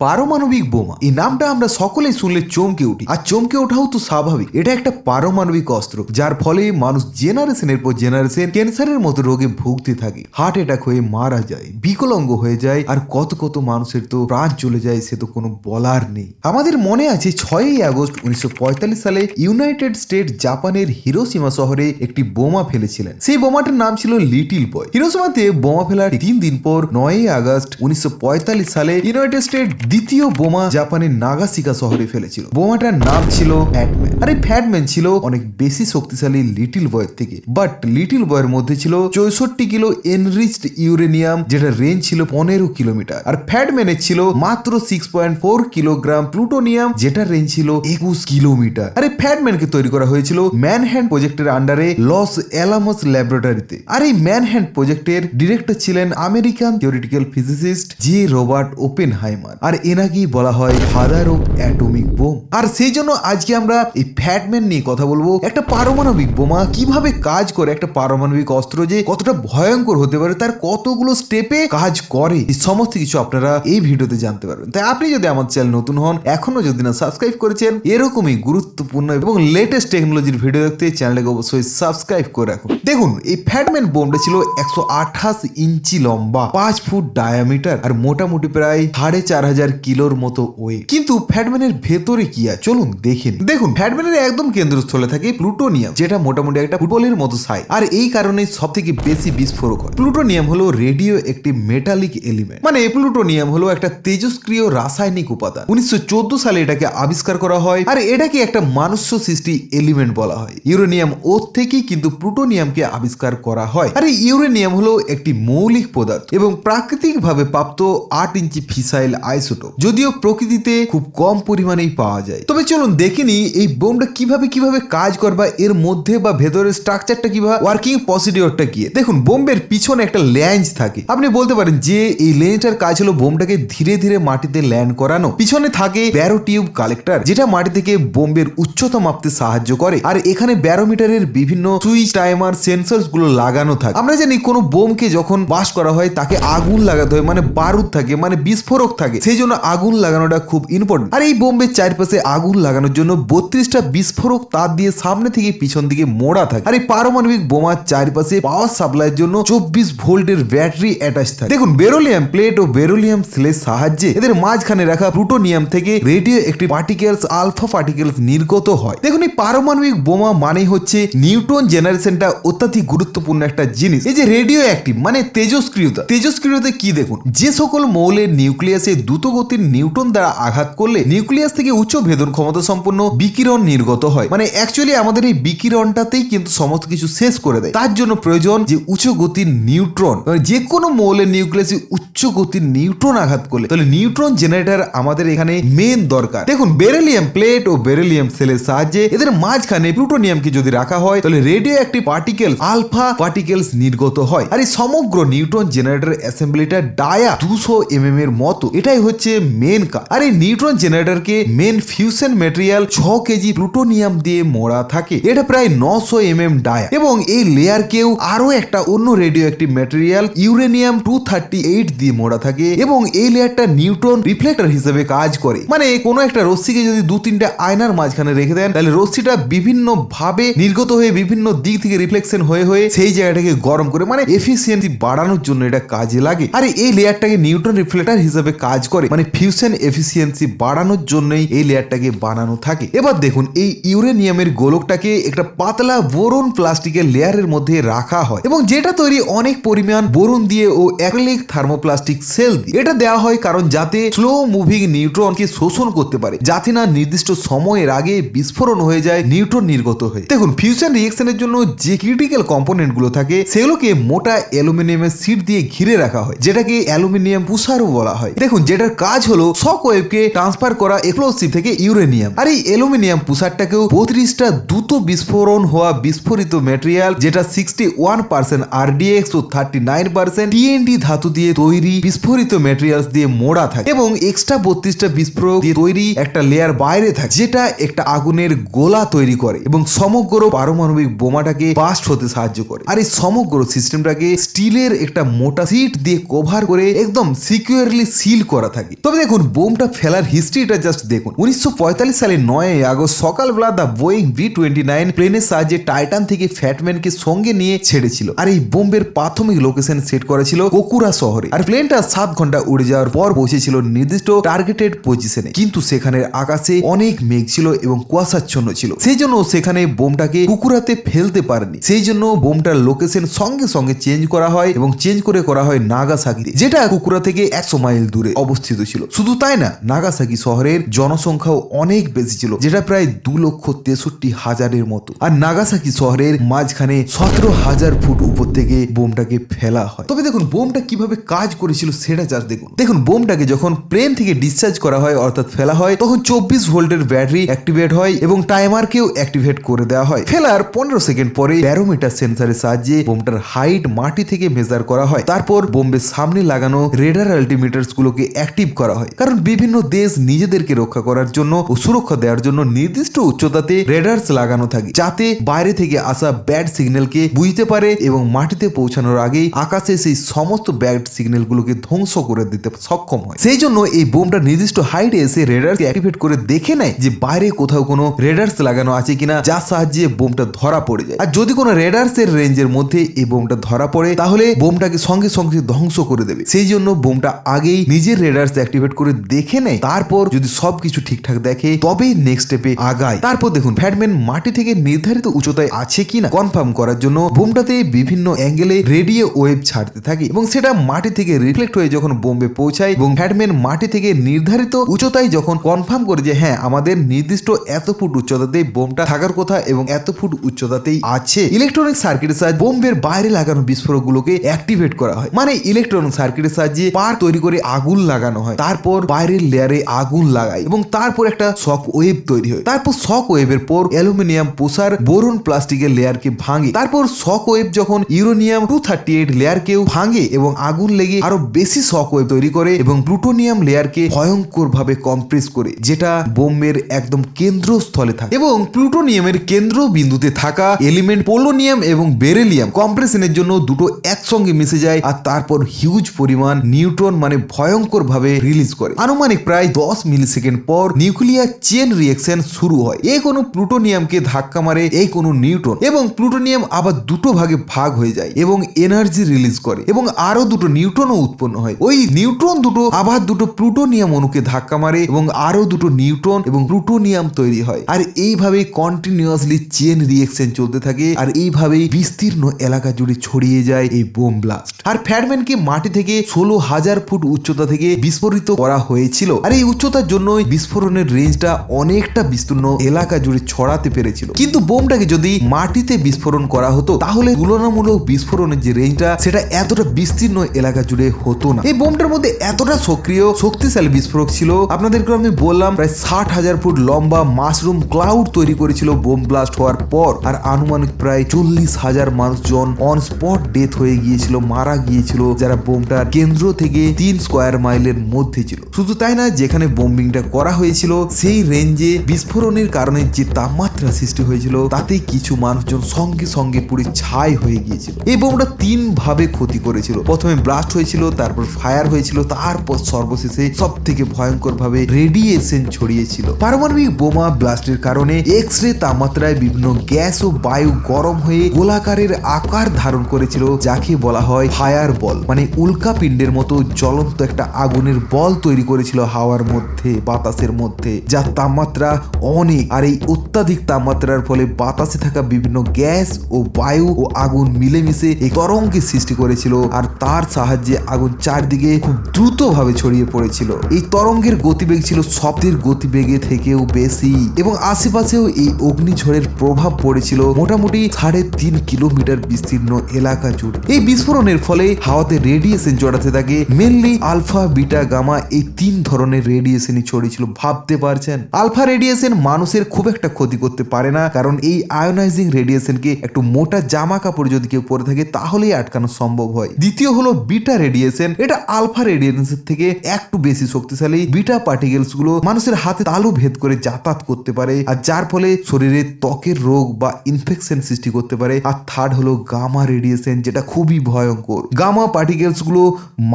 পারমাণবিক বোমা। এই নামটা আমরা সকলেই শুনলে চমকে উঠি। আর চমকে ওঠাও তো স্বাভাবিক। এটা একটা পারমাণবিক অস্ত্র, যার ফলে মানুষ জেনারেশনের পর জেনারেশন ক্যান্সারের মতো রোগে ভুগতে থাকে। হার্ট অ্যাটাক হয়ে মারা যায়, বিকলাঙ্গ হয়ে যায়, আর কত কত মানুষের তো প্রাণ চলে যায়, সে তো কোনো বলার নেই। আমাদের মনে আছে ছয়ই আগস্ট উনিশশো পঁয়তাল্লিশ সালে ইউনাইটেড স্টেট জাপানের হিরোসীমা শহরে একটি বোমা ফেলেছিলেন। সেই বোমাটার নাম ছিল লিটিল বয়। হিরোসীমাতে বোমা ফেলার তিন দিন পর নয়ই আগস্ট উনিশশো পঁয়তাল্লিশ সালে ইউনাইটেড স্টেট দ্বিতীয় বোমা জাপানের নাগাসিকা শহরে ফেলেছিল। বোমাটার নাম ছিল ফ্যাটম্যান আর এই ফ্যাটম্যান ছিল অনেক বেশি শক্তিশালী লিটিল বয়ের থেকে। বাট লিটিল বয়ের মধ্যে ছিল চৌষট্টি কিলো এনরিচড ইউরেনিয়াম যেটা রেঞ্জ ছিল পনেরো কিলোমিটার। আর ফ্যাটম্যানের ছিল মাত্র six point four kilogram plutonium যেটা রেঞ্জ ছিল একুশ কিলোমিটার। আর এই ফ্যাটম্যানকে তৈরি করা হয়েছিল ম্যানহ্যান্ড প্রজেক্টের আন্ডারে লস অ্যালামস ল্যাবরেটরিতে আর এই ম্যানহ্যান্ড প্রজেক্টের ডিরেক্টর ছিলেন American theoretical physicist J Robert Oppenheimer আর এনাকেই বলা হয় ফাদার অফ অ্যাটমিক বোম আর সেই জন্য আজকে আমরা এই ফ্যাটম্যান নিয়ে কথা বলব। একটা পারমাণবিক বোমা কীভাবে কাজ করে, একটা পারমাণবিক অস্ত্র যে কতটা ভয়ঙ্কর হতে পারে, তার কতগুলো স্টেপে কাজ করে, এই সমস্ত কিছু আপনারা এই ভিডিওতে জানতে পারবেন। তাই আপনি যদি আমার চ্যানেল নতুন হন, এখনও যদি না সাবস্ক্রাইব করেছেন, এরকমই গুরুত্বপূর্ণ এবং লেটেস্ট টেকনোলজির ভিডিও দেখতে চ্যানেলকে অবশ্যই সাবস্ক্রাইব করে রাখুন। দেখুন, এই ফ্যাটম্যান বোমটা ছিল একশো আঠাশ ইঞ্চি লম্বা, পাঁচ ফুট ডায়ামিটার আর মোটামুটি প্রায় সাড়ে চার হাজার কিলোর মতো ওয়ে। কিন্তু ফ্যাটম্যানের ভেতরে কি আছে চলুন দেখেন দেখুন ফ্যাটম্যানের একদম কেন্দ্রস্থলে থাকে প্লুটোনিয়াম, যেটা মোটামুটি একটা ফুটবলের মতো সাইজ আর এই কারণে সব থেকে বেশি বিস্ফোরক হয়। প্লুটোনিয়াম হলো রেডিও একটি মেটালিক এলিমেন্ট মানে প্লুটোনিয়াম হলো একটা তেজস্ক্রিয় রাসায়নিক উপাদান। উনিশশো চোদ্দ সালে এটাকে আবিষ্কার করা হয়। আর এটাকে একটা মানুষ্য সৃষ্টি এলিমেন্ট বলা হয়। ইউরেনিয়াম ওর থেকেই কিন্তু প্লুটোনিয়ামকে আবিষ্কার করা হয়। আর ইউরেনিয়াম হলো একটি মৌলিক পদার্থ এবং প্রাকৃতিকভাবে প্রাপ্ত আট ইঞ্চি ফিসাইল আইসোটোপ যদিও প্রকৃতিতে খুব কম পরিমাণেই পাওয়া যায়। তবে চলুন দেখে নিই এই বোমটা কীভাবে কীভাবে কাজ করবা এর মধ্যে বা ভেতরের স্ট্রাকচারটা কীভাবে ওয়ার্কিং প্রসিডিওরটা কি দেখুন, বোম্বের পিছনে একটা ল্যান্স থাকে। আপনি বলতে পারেন যে এই লেন্সটার কাজ হলো বোমটাকে ধীরে ধীরে মাটিতে ল্যান্ড করানো। পিছনে থাকে ব্যারো টিউব কালেক্টর যেটা মাটি থেকে বোম্বের উচ্চতা মাপতে সাহায্য করে। আর এখানে ব্যারোমিটারের বিভিন্ন সুইচ টাইমার সেন্সরসগুলো লাগানো থাকে। আমরা জানি কোনো বোমকে যখন বাস করা হয়, তাকে আগুন লাগাতে হয় মানে বারুদ থাকে মানে বিস্ফোরক থাকে। সেই জন্য আগুন লাগানোটা খুব ইম্পর্টেন্ট আর এই বোম্বের চারপাশে আগুন লাগানোর জন্য বত্রিশটা বিস্ফোরক তার দিয়ে সামনে থেকে পিছন দিকে মোড়া থাকে। আর এই পারমাণবিক বোমার চারপাশে পাওয়ার সাপ্লাইয়ের জন্য চব্বিশ ভোল্টের ব্যাটারি অ্যাটাচ থাকে। দেখুন বেরোলিয়াম প্লেট ও বেরোলিয়াম সেলের সাহায্যে এদের মাঝখানে রাখা প্লুটোনিয়াম থেকে রেডিও একটি পার্টিকেলস আলফা পার্টিকেলস নির্গত হয়। দেখুন, এই পারমাণবিক বোমা মানে হচ্ছে নিউটন জেনারেশনটা অত্যাধিক গুরুত্বপূর্ণ একটা জিনিস। এই যে রেডিও অ্যাক্টিভ মানে তেজস্ক্রিয়তা। তেজস্ক্রিয়তা কি দেখুন? যে সকল মৌলের নিউক্লিয়াসে দ্রুত গতির নিউটন দ্বারা আঘাত করলে নিউক্লিয়াস থেকে উচ্চ ভেদন ক্ষমতা সম্পন্ন বিকিরণ নির্গত হয়। মানে অ্যাকচুয়ালি আমাদের এই বিকিরণটাতেই কিন্তু সমস্ত কিছু শেষ করে দেয়। তার জন্য প্রয়োজন যে উচ্চ গতির নিউট্রন মানে যে কোনো মৌলের নিউক্লিয়াসে উচ্চ গতির নিউট্রন আঘাত করলে, তাহলে নিউট্রন জেনারেটর আমাদের এখানে মেন দরকার। দেখুন বেরেলিয়াম প্লেট ও বেরেলিয়াম সেলের সাহায্যে এদের মাঝখানে প্লুটোনিয়ামকে যদি রাখা হয়, তাহলে রেডিও একটি পার্টিকেল আলফা পার্টিকেলস নির্গত হয়। আর এই সমগ্র নিউট্রন জেনারেটর অ্যাসেম্বলিটা ডায়া দুশো এম এর মতো। এটাই হচ্ছে মেন কাজ আর এই নিউট্রন জেনারেটরকে মেন ফিউশন মেটেরিয়াল ছ কেজি প্লুটোনিয়াম দিয়ে মোড়া থাকে। এটা প্রায় নশো এম এম ডায়া এবং এই লেয়ারকেও আরও একটা অন্য রেডিও একটি material uranium two thirty eight দিয়ে মোড়া থাকে। এবং এই লেয়ারটা নিউট্রন রিফ্লেক্টর হিসেবে কাজ করে। মানে কোনো একটা রশ্মিকে যদি দু তিনটা আয়নার মাঝখানে রেখে দেন, তাহলে রশ্মিটা বিভিন্ন ভাবে নির্গত হয়ে বিভিন্ন দিক থেকে রিফ্লেকশন হয়ে হয়ে সেই জায়গাটাকে গরম করে মানে এফিসিয়েন্সি বাড়ানোর জন্য এটা কাজে লাগে। আর এই লেয়ারটাকে নিউট্রন রিফ্লেক্টর হিসেবে কাজ করে। মানে ফিউশন এফিসিয়েন্সি বাড়ানোর জন্যই এই লেয়ারটাকে বানানো থাকে। এবার দেখুন, এই ইউরেনিয়ামের গোলকটাকে একটা পাতলা বোরন প্লাস্টিকের লেয়ারের মধ্যে রাখা হয় এবং যেটা তৈরি অনেক পরিমাণ বোরন দিয়ে ও অ্যাক্রিলিক থার্মোপ্লাস্টিক সেল দিয়ে। এটা দেওয়া হয় কারণ যাতে স্লো মুভিং নিউট্রনকে শোষণ করতে পারে, যাতে না নির্দিষ্ট সময়ের আগে বিস্ফোরণ হয়ে যায় নিউট্রন নির্গত হয়ে। দেখুন ফিউশন রিয়েকশনের জন্য যে ক্রিটিক্যাল কম্পোনেন্টগুলো থাকে, সেগুলোকে মোটা অ্যালুমিনিয়ামের সিট দিয়ে ঘিরে রাখা হয়, যেটাকে অ্যালুমিনিয়াম পুষারও বলা হয়। দেখুন, যেটার কাজ হলো শক ওয়েভকে ট্রান্সফার করা এক্সপ্লোসিভ থেকে ইউরেনিয়াম আর এই অ্যালুমিনিয়াম পুষারটাকেও বত্রিশটা দ্রুত বিস্ফোরণ হওয়া বিস্ফোরিত ম্যাটেরিয়াল যেটা সিক্সটি ওয়ান পার্সেন্ট আরডিএক্স ও থার্টি নাইন পার্সেন্ট টিএনডি ধাতু দিয়ে তৈরি বিস্ফোরিত ম্যাটেরিয়ালস দিয়ে মোড়া থাকে এবং এক্সট্রা বত্রিশটা বিস্ফোরক দিয়ে তৈরি একটা লেয়ার বাইরে থাকে, যেটা একটা আগুনের গোলা তৈরি করে এবং সমগ্র পারমাণবিক বোমাটাকে বাস্ট হতে সাহায্য করে। আর এই সমগ্র সিস্টেমটাকে স্টিলের একটা মোটা সিট দিয়ে কভার করে একদম সিকিউরলি সিল করা থাকে। থাকে। তবে দেখুন, বোমটা ফেলার হিস্ট্রিটা জাস্ট দেখুন। উনিশশো পঁয়তাল্লিশ সালে নয় আগস্ট সকালবেলা the Boeing B twenty nine প্লেনের সাহায্যে টাইটান থেকে ফ্যাটম্যানকে সঙ্গে নিয়ে ছেড়েছিল। আর এই বোম্বের প্রাথমিক লোকেশন সেট করা ছিল কোকুরা শহরে। আর প্লেনটা সাত ঘণ্টা উড়ে যাওয়ার পর পৌঁছেছিল নির্দিষ্ট টার্গেটেড পজিশনে কিন্তু সেখানের আকাশে অনেক মেঘ ছিল এবং কুয়াশাচ্ছন্ন ছিল। সেই জন্য সেখানে বোমটাকে কুকুরাতে ফেলতে পারেনি। সেই জন্য বোমটার লোকেশন সঙ্গে সঙ্গে চেঞ্জ করা হয় এবং চেঞ্জ করে করা হয় নাগাসাকিতে যেটা কুকুরা থেকে একশো মাইল দূরে অবস্থিত। ছিল শুধু তাই না, নাগাসাকি শহরের জনসংখ্যাও অনেক বেশি ছিল, যেটা প্রায় দু লক্ষ তেষট্টি হাজারের মতো। আর নাগাসাকি শহরের মাঝখানে সতেরো হাজার ফুট উপর থেকে বোমটাকে ফেলা হয়। তবে দেখুন, বোমটা কীভাবে কাজ করেছিল সেটা জাস্ট দেখুন। দেখুন, বোমটাকে যখন প্লেন থেকে ডিসচার্জ করা হয়, অর্থাৎ ফেলা হয়, তখন চব্বিশ ভোল্টের ব্যাটারি অ্যাক্টিভেট হয় এবং টাইমারকেও অ্যাক্টিভেট করে দেওয়া হয়। ফেলার পনেরো সেকেন্ড পরে ব্যারোমিটার সেন্সারের সাহায্যে বোমটার হাইট মাটি থেকে মেজার করা হয়। তারপর বোম্বের সামনে লাগানো রেডার আল্টিমিটার্স গুলোকে অ্যাক্টিভ করা হয়। কারণ বিভিন্ন দেশ নিজেদেরকে রক্ষা করার জন্য ও সুরক্ষা দেওয়ার জন্য নির্দিষ্ট উচ্চতাতে রেডার্স লাগানো থাকে, যাতে বাইরে থেকে আসা ব্যাড সিগন্যালকে বুঝতে পারে এবং মাটিতে পৌঁছানোর আগেই আকাশে সেই সমস্ত ব্যাড সিগন্যাল গুলোকে ধ্বংস করে দিতে সক্ষম হয়। সেই জন্য এই বোমটা নির্দিষ্ট হাইটে এসে রেডার্স অ্যাক্টিভেট করে দেখে নেয় যে বাইরে কোথাও কোনো রেডার্স লাগানো আছে কিনা, যার সাহায্যে বোমটা ধরা পড়ে যায়। আর যদি কোনো রেডার্স এর রেঞ্জের মধ্যে এই বোমটা ধরা পড়ে, তাহলে বোমটাকে সঙ্গে সঙ্গে ধ্বংস করে দেবে। সেই জন্য বোমটা আগেই নিজের রেডার্স অ্যাক্টিভেট করে দেখে নেয় তারপর যদি সবকিছু ঠিকঠাক দেখে, তবেই নেক্সট স্টেপে আগায়। তারপর দেখুন ফ্যাটম্যান মাটি থেকে নির্ধারিত উচ্চতায় আছে কিনা কনফার্ম করার জন্য বোমটাতে বিভিন্ন অ্যাঙ্গেলে রেডিও ওয়েভ ছাড়তে থাকে এবং সেটা মাটি থেকে রিফ্লেক্ট হয়ে যখন বোম্বে পৌঁছায় এবং ফ্যাটম্যান মাটি থেকে নির্ধারিত উচ্চতায় যখন কনফার্ম করে যে হ্যাঁ আমাদের নির্দিষ্ট এত ফুট উচ্চতাতে বোমটা থাকার কথা এবং এত ফুট উচ্চতাতেই আছে। ইলেকট্রনিক সার্কিটের সাহায্যে বোম্বের বাইরে লাগানো বিস্ফোরক গুলোকে অ্যাক্টিভেট করা হয়। মানে ইলেকট্রনিক সার্কিটের সাহায্যে পার তৈরি করে আগুন লাগানো হয়। তারপর বাইরের লেয়ারে আগুন লাগায় এবং তারপর একটা শক ওয়েভ তৈরি হয়। তারপর শক ওয়েভের পর অ্যালুমিনিয়াম পোসার বোরন প্লাস্টিকের লেয়ারকে ভাঙে। তারপর শক ওয়েভ যখন ইউরোনিয়াম টু থার্টি এইট লেয়ারকেও ভাঙে এবং আগুন লেগে আরও বেশি শক ওয়েভ তৈরি করে এবং প্লুটোনিয়াম লেয়ারকে ভয়ঙ্কর ভাবে কম্প্রেস করে, যেটা বোম্বের একদম কেন্দ্রস্থলে থাকে। এবং প্লুটোনিয়ামের কেন্দ্র বিন্দুতে থাকা এলিমেন্ট পোলোনিয়াম এবং বেরেলিয়াম কম্প্রেশনের জন্য দুটো একসঙ্গে মিশে যায় আর তারপর হিউজ পরিমাণ নিউট্রন মানে ভয়ঙ্কর ভাবে রিলিজ করে। আনুমানিক প্রায় দশ মিলি সেকেন্ড পর নিউক্লিয়ার চেন রিয়েকশন শুরু হয়। এই কোনো প্লুটোনিয়ামকে ধাক্কা মারে এই কোনো নিউট্রন। এবং প্লুটোনিয়াম আবার দুটো ভাগে ভাগ হয়ে যায় এবং এনার্জি রিলিজ করে এবং আরও দুটো নিউট্রনও উৎপন্ন হয়। ওই নিউট্রন দুটো আবার দুটো প্লুটোনিয়াম অণুকে ধাক্কা মারে এবং আরও দুটো নিউট্রন এবং প্লুটোনিয়াম তৈরি হয়। আর এইভাবে কন্টিনিউয়াসলি চেন রিয়েকশন চলতে থাকে আর এইভাবেই বিস্তীর্ণ এলাকা জুড়ে ছড়িয়ে যায় এই বোম ব্লাস্ট আর ফ্যাটম্যানকে মাটি থেকে ষোলো হাজার ফুট উচ্চতা থেকে বিস্ফোরিত করা হয়েছিল। আর এই উচ্চতার জন্যই বিস্ফোরণের রেঞ্জটা অনেকটা বিস্তীর্ণ এলাকা জুড়ে ছড়াতে পেরেছিল। কিন্তু বোমটাকে যদি মাটিতে বিস্ফোরণ করা হতো, তাহলে তুলনামূলক বিস্ফোরণের যে রেঞ্জটা, সেটা এতটা বিস্তীর্ণ এলাকা জুড়ে হতো না। এই বোমটার মধ্যে এতটা সক্রিয়, শক্তিশালী বিস্ফোরক ছিল আপনাদেরকে আমি বললাম, প্রায় ষাট হাজার ফুট লম্বা মাশরুম ক্লাউড তৈরি করেছিল বোম ব্লাস্ট হওয়ার পর। আর আনুমানিক প্রায় চল্লিশ হাজার মানুষজন অন স্পট ডেথ হয়ে গিয়েছিল, মারা গিয়েছিল, যারা বোমটার কেন্দ্র থেকে তিন স্কোয়ার মাইলের মধ্যে ছিল। শুধু তাই না যেখানে বোম্বিংটা করা হয়েছিল, সেই রেঞ্জে বিস্ফোরণের কারণে যে তাপমাত্রা সৃষ্টি হয়েছিল তাতে কিছু মানুষজন সঙ্গে সঙ্গে পুরো ছাই হয়ে গিয়েছিল। এই বোমটা তিন ভাবে ক্ষতি করেছিল। প্রথমে ব্লাস্ট হয়েছিল, তারপর ফায়ার হয়েছিল, তারপর সর্বশেষে সব থেকে ভয়ঙ্কর ভাবে রেডিয়েশন ছড়িয়েছিল। পারমাণবিক বোমা ব্লাস্টের কারণে এক্স রে তাপমাত্রায় বিভিন্ন গ্যাস ও বায়ু গরম হয়ে গোলাকারের আকার ধারণ করেছিল, যাকে বলা হয় ফায়ার বল মানে উল্কা পিণ্ডের মতো জ্বলন্ত একটা আগুনের বল তৈরি করেছিল হাওয়ার মধ্যে, বাতাসের মধ্যে, যার তাপমাত্রা অনেক। আর এই অত্যাধিক তাপমাত্রার ফলে বাতাসে থাকা বিভিন্ন গ্যাস ও বায়ু ও আগুন মিলেমিশে এই তরঙ্গের সৃষ্টি করেছিল আর তার সাহায্যে আগুন চারদিকে খুব দ্রুতভাবে ছড়িয়ে পড়েছিল। এই তরঙ্গের গতিবেগ ছিল শব্দের গতিবেগে থেকেও বেশি এবং আশেপাশেও এই অগ্নিঝড়ের প্রভাব পড়েছিল মোটামুটি সাড়ে তিন কিলোমিটার বিস্তীর্ণ এলাকা জুড়ে। এই বিস্ফোরণের ফলে হাওয়াতে রেডিয়েশন জড়াতে থাকে মেনলি আলফা বিটা গামা এই তিন ধরনের রেডিয়েশনই ছড়িয়েছিল। ভাবতে পারছেন? আলফা রেডিয়েশন মানুষের খুব একটা ক্ষতি করতে পারে না, কারণ এই আয়োনাইজিং রেডিয়েশনকে একটু মোটা জামা কাপড় যদি কেউ পরে থাকে, তাহলেই আটকানো সম্ভব হয়। দ্বিতীয় হলো বিটা রেডিয়েশন এটা আলফা রেডিয়েশন থেকে একটু বেশি শক্তিশালী। বিটা পার্টিকেলসগুলো মানুষের হাতে তালু ভেদ করে যাতায়াত করতে পারে, আর যার ফলে শরীরে ত্বকের রোগ বা ইনফেকশন সৃষ্টি করতে পারে। আর থার্ড হলো গামা রেডিয়েশন যেটা খুবই ভয়ঙ্কর। গামা পার্টিকেলসগুলো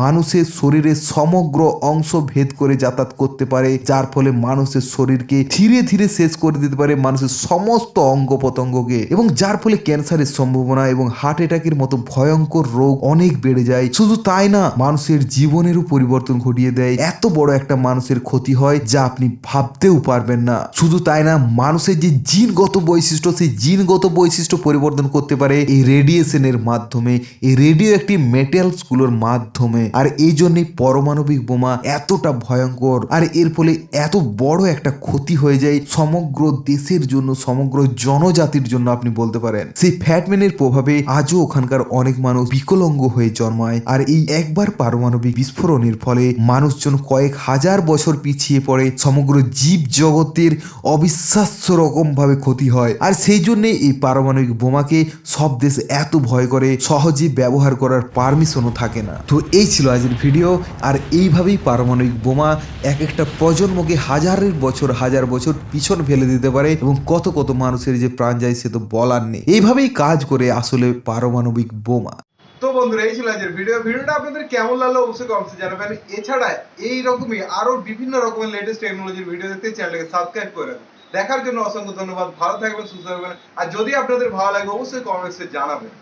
মানুষের শরীরের সমগ্র সমগ্র অংশ ভেদ করে যাতায়াত করতে পারে, যার ফলে মানুষের শরীরকে ধীরে ধীরে শেষ করে দিতে পারে মানুষের সমস্ত অঙ্গ প্রত্যঙ্গকে এবং যার ফলে ক্যান্সারের সম্ভাবনা এবং হার্ট অ্যাটাকের মতো ভয়ঙ্কর রোগ অনেক বেড়ে যায়। শুধু তাই না, মানুষের জীবনেরও পরিবর্তন ঘটিয়ে দেয়। এত বড় একটা মানুষের ক্ষতি হয় যা আপনি ভাবতেও পারবেন না। শুধু তাই না, মানুষের যে জিনগত বৈশিষ্ট্য, সেই জিনগত বৈশিষ্ট্য পরিবর্তন করতে পারে এই রেডিয়েশনের মাধ্যমে, এই রেডিও একটি মেটেরিয়ালসগুলোর মাধ্যমে। আর এই জন্যই পরমাণবিক বোমা এতটা ভয়ঙ্কর। আর এর ফলে এত বড় একটা ক্ষতি হয়ে যায় সমগ্র দেশের জন্য, সমগ্র জনজাতির জন্য আপনি বলতে পারেন। সেই ফ্যাটম্যানের প্রভাবে আজও ওখানকার অনেক মানুষ বিকলঙ্গ হয়ে জন্মায়। আর এই একবার পারমাণবিক বিস্ফোরণের ফলে মানুষজন কয়েক হাজার বছর পিছিয়ে পড়ে, সমগ্র জীব জগতের অবিশ্বাস্য রকম ভাবে ক্ষতি হয়। আর সেই জন্যে এই পারমাণবিক বোমাকে সব দেশ এত ভয় করে, সহজে ব্যবহার করার পারমিশনও থাকে না। তো এই ছিল আজকের ভিডিও। আর এইভাবেই পারমাণবিক বোমা এক একটা প্রজন্মকে হাজারের বছর, হাজার বছর পিছন ফেলে দিতে পারে এবং কত কত মানুষের যে প্রাণ যায় সে তো বলার নেই। এইভাবেই কাজ করে আসলে পারমাণবিক বোমা। তো বন্ধুরা, এই ছিল আজকের ভিডিও ভিডিওটা আপনাদের কেমন লাগল অবশ্যই কমেন্টে জানাবেন। এছাড়া এই রকমই আরও বিভিন্ন রকমের লেটেস্ট টেকনোলজির ভিডিও দেখতে চ্যানেলটাকে সাবস্ক্রাইব করে দেখার জন্য অসংখ্য ধন্যবাদ। ভালো থাকবেন, সুস্থ থাকবেন। আর যদি আপনাদের ভালো লাগে, অবশ্যই কমেন্টসে জানাবেন।